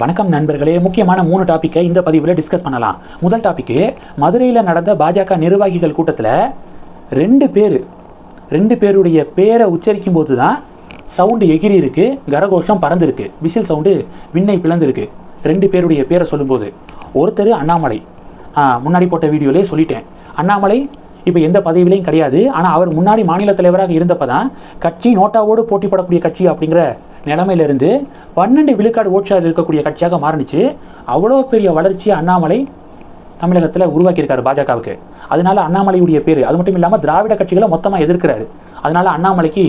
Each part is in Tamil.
வணக்கம் நண்பர்களே. முக்கியமான மூணு டாப்பிக்கை இந்த பதிவில் டிஸ்கஸ் பண்ணலாம். முதல் டாபிக்கு மதுரையில் நடந்த பாஜக நிர்வாகிகள் கூட்டத்தில் ரெண்டு பேர் ரெண்டு பேருடைய பேரை உச்சரிக்கும் போது தான் சவுண்டு எகிரி இருக்கு கரகோஷம் பறந்துருக்கு. விசில் சவுண்டு விண்ணை பிளந்திருக்கு. ரெண்டு பேருடைய பேரை சொல்லும்போது ஒருத்தர் அண்ணாமலை. முன்னாடி போட்ட வீடியோலே சொல்லிட்டேன். அண்ணாமலை இப்போ எந்த பதவியிலையும் கிடையாது. ஆனால் அவர் முன்னாடி மாநில தலைவராக இருந்தப்போ தான் கட்சி நோட்டாவோடு போட்டி போடக்கூடிய கட்சி அப்படிங்கிற நிலமையிலிருந்து பன்னெண்டு விழுக்காடு ஓட்சார் இருக்கக்கூடிய கட்சியாக மாறுனுச்சு. அவ்வளோ பெரிய வளர்ச்சியை அண்ணாமலை தமிழகத்தில் உருவாக்கியிருக்காரு பாஜகவுக்கு. அதனால அண்ணாமலையுடைய பேர் அது மட்டும் இல்லாமல் திராவிட கட்சிகளை மொத்தமாக எதிர்க்கிறாரு. அதனால அண்ணாமலைக்கு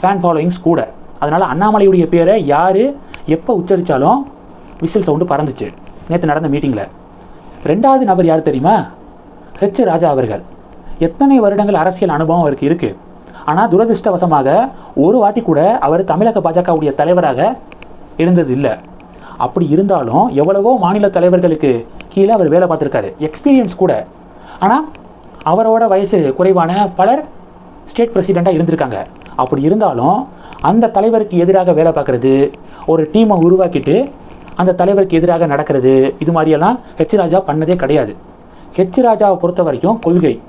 ஃபேன் ஃபாலோயிங்ஸ் கூட. அதனால் அண்ணாமலையுடைய பேரை யார் எப்போ உச்சரித்தாலும் விசில் சவுண்டு பறந்துச்சு. நேற்று நடந்த மீட்டிங்கில் ரெண்டாவது நபர் யார் தெரியுமா? ஹெச் ராஜா அவர்கள். எத்தனை வருடங்கள் அரசியல் அனுபவம் அவருக்கு இருக்குது ஆனால் துரதிர்ஷ்டவசமாக ஒரு வாட்டி கூட அவர் தமிழக பாஜகவுடைய தலைவராக இருந்தது இல்லை அப்படி இருந்தாலும் எவ்வளவோ மாநில தலைவர்களுக்கு கீழே அவர் வேலை பார்த்துருக்காரு. எக்ஸ்பீரியன்ஸ் கூட. ஆனால் அவரோட வயசு குறைவான பலர் ஸ்டேட் பிரசிடெண்ட்டாக இருந்திருக்காங்க. அப்படி இருந்தாலும் அந்த தலைவருக்கு எதிராக வேலை பார்க்குறது ஒரு டீமை உருவாக்கிட்டு அந்த தலைவருக்கு எதிராக நடக்கிறது இது மாதிரியெல்லாம் ஹெச் ராஜா பண்ணதே கிடையாது. ஹெச் ராஜாவை பொறுத்த வரைக்கும் கொள்கை.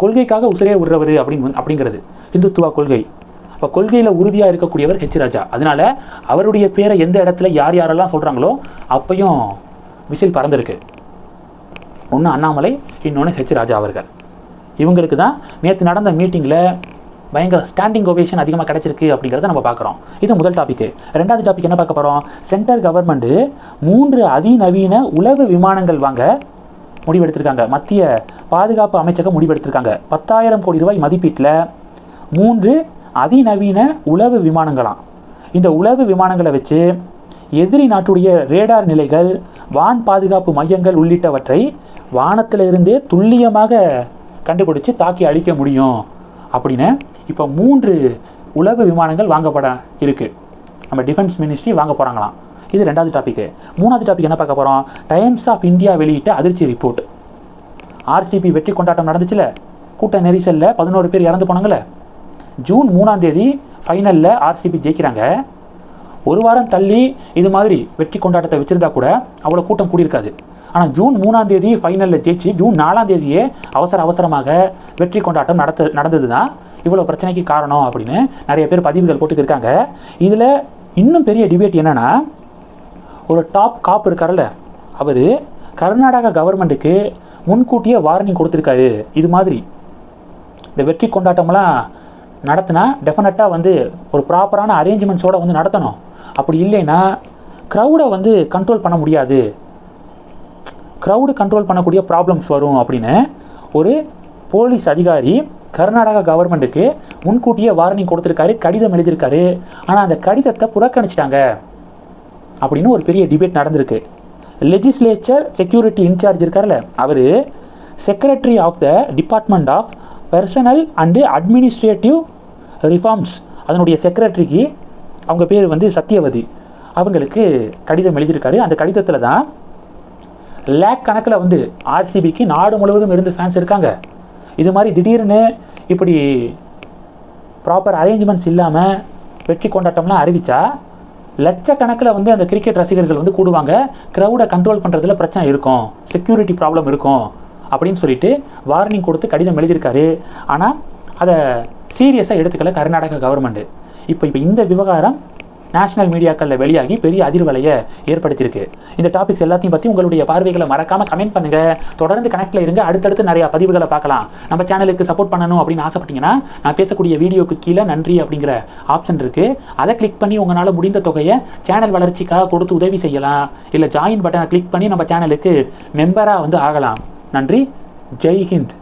கொள்கைக்காக உசிரே விடுறவர் அப்படிங்க அப்படிங்கிறது. இந்துத்துவா கொள்கை. அப்போ கொள்கையில் உறுதியாக இருக்கக்கூடியவர் ஹெச் ராஜா. அதனால அவருடைய பேரை எந்த இடத்துல யார் யாரெல்லாம் சொல்கிறாங்களோ அப்பையும் விசில் பறந்துருக்கு. ஒன்று அண்ணாமலை இன்னொன்று ஹெச் ராஜா அவர்கள். இவங்களுக்கு தான் நேற்று நடந்த மீட்டிங்கில் பயங்கர ஸ்டாண்டிங் ஓவேஷன் அதிகமாக கிடைச்சிருக்கு அப்படிங்கிறத நம்ம பார்க்குறோம். இது முதல் டாபிக் ரெண்டாவது டாபிக் என்ன பார்க்க போகிறோம் சென்ட்ரல் கவர்மெண்ட்டு மூன்று அதிநவீன உளவு விமானங்கள் வாங்க முடிவெடுத்திருக்காங்க. மத்திய பாதுகாப்பு அமைச்சகம் முடிவெடுத்திருக்காங்க. பத்தாயிரம் கோடி ரூபாய் மதிப்பீட்டில் மூன்று அதிநவீன உளவு விமானங்களாம். இந்த உளவு விமானங்களை வச்சு எதிரி நாட்டுடைய ரேடார் நிலைகள் வான் பாதுகாப்பு மையங்கள் உள்ளிட்டவற்றை வானத்திலிருந்தே துல்லியமாக கண்டுபிடிச்சு தாக்கி அழிக்க முடியும் அப்படின்னு இப்போ மூன்று உளவு விமானங்கள் வாங்கப்பட இருக்குது நம்ம டிஃபென்ஸ் மினிஸ்ட்ரி வாங்க போகிறாங்களாம் இது ரெண்டாவது டாபிக் மூணாவது டாபிக் என்ன பார்க்க போகிறோம் டைம்ஸ் ஆஃப் இந்தியா வெளியிட்ட அதிர்ச்சி ரிப்போர்ட் ஆர்சிபி வெற்றி கொண்டாட்டம் நடந்துச்சுல? கூட்ட நெரிசலில் பதினோரு பேர் இறந்து போனாங்களே ஜூன் மூணாம் தேதி ஃபைனலில் ஆர்சிபி ஜெயிக்கிறாங்க. ஒரு வாரம் தள்ளி இது மாதிரி வெற்றி கொண்டாட்டத்தை வச்சிருந்தா கூட அவ்வளோ கூட்டம் கூடியிருக்காது. ஆனால் ஜூன் மூணாம் தேதி ஃபைனலில் ஜெயிச்சு ஜூன் நாலாம் தேதியே அவசர அவசரமாக வெற்றி கொண்டாட்டம் நடத்த நடந்தது தான் இவ்வளோ பிரச்சனைக்கு காரணம் அப்படின்னு நிறைய பேர் பதிவுகள் போட்டுட்டு இருக்காங்க. இதில் இன்னும் பெரிய டிபேட் என்னென்னா ஒரு டாப் காப் இருக்கார்ல அவர் கர்நாடகா கவர்மெண்ட்டுக்கு முன்கூட்டியே வார்னிங் கொடுத்துருக்காரு. இது மாதிரி. இந்த வெற்றி கொண்டாட்டம்லாம் நடத்தினா டெஃபினட்டாக வந்து ஒரு ப்ராப்பரான அரேஞ்ச்மெண்ட்ஸோடு வந்து நடத்தணும். அப்படி இல்லைன்னா க்ரௌடை வந்து கண்ட்ரோல் பண்ண முடியாது. க்ரௌடு கண்ட்ரோல் பண்ணக்கூடிய ப்ராப்ளம்ஸ் வரும் அப்படின்னு ஒரு போலீஸ் அதிகாரி கர்நாடகா கவர்மெண்ட்டுக்கு முன்கூட்டியே வார்னிங் கொடுத்துருக்காரு கடிதம் எழுதியிருக்காரு. ஆனால் அந்த கடிதத்தை புறக்கணிச்சிட்டாங்க அப்படின்னு ஒரு பெரிய டிபேட் நடந்திருக்கு. லெஜிஸ்லேச்சர் செக்யூரிட்டி இன்சார்ஜ் இருக்கார்ல அவர் secretary of the department of personnel and administrative reforms அதனுடைய செக்ரட்டரிக்கு அவங்க பேர் வந்து சத்யவதி. அவங்களுக்கு கடிதம் எழுதியிருக்காரு. அந்த கடிதத்தில் தான் லேக் கணக்கில் வந்து ஆர்சிபிக்கு நாடு முழுவதும் இருந்து ஃபேன்ஸ் இருக்காங்க. இது மாதிரி திடீர்னு இப்படி ப்ராப்பர் அரேஞ்ச்மெண்ட்ஸ் இல்லாமல் வெற்றி கொண்டாட்டம்லாம் அறிவித்தா லட்சக்கணக்கில் வந்து அந்த கிரிக்கெட் ரசிகர்கள் வந்து கூடுவாங்க. க்ரௌடை கண்ட்ரோல் பண்ணுறதுல பிரச்சனை இருக்கும். செக்யூரிட்டி ப்ராப்ளம் இருக்கும். அப்படின்னு சொல்லிட்டு வார்னிங் கொடுத்து கடிதம் எழுதியிருக்காரு. ஆனால் அதை சீரியஸாக எடுத்துக்கல கர்நாடகா கவர்மெண்ட்டு இப்போ இப்போ இந்த விவகாரம் நேஷனல் மீடியாக்களில் வெளியாகி பெரிய அதிர்வலையை ஏற்படுத்தியிருக்கு. இந்த டாபிக்ஸ் எல்லாத்தையும் பற்றி உங்களுடைய பார்வைகளை மறக்காமல் கமெண்ட் பண்ணுங்கள் தொடர்ந்து கனெக்டில் இருங்க. அடுத்தடுத்து நிறையா பதிவுகளை பார்க்கலாம். நம்ம சேனலுக்கு சப்போர்ட் பண்ணணும் அப்படின்னு ஆசைப்பட்டீங்கன்னா நான் பேசக்கூடிய வீடியோக்கு கீழே நன்றி அப்படிங்கிற ஆப்ஷன் இருக்குது அதை கிளிக் பண்ணி உங்களால் முடிந்த தொகையை சேனல் வளர்ச்சிக்காக கொடுத்து உதவி செய்யலாம். இல்லை ஜாயின் பட்டனை கிளிக் பண்ணி நம்ம சேனலுக்கு மெம்பராக வந்து ஆகலாம். நன்றி. ஜெய் ஹிந்த்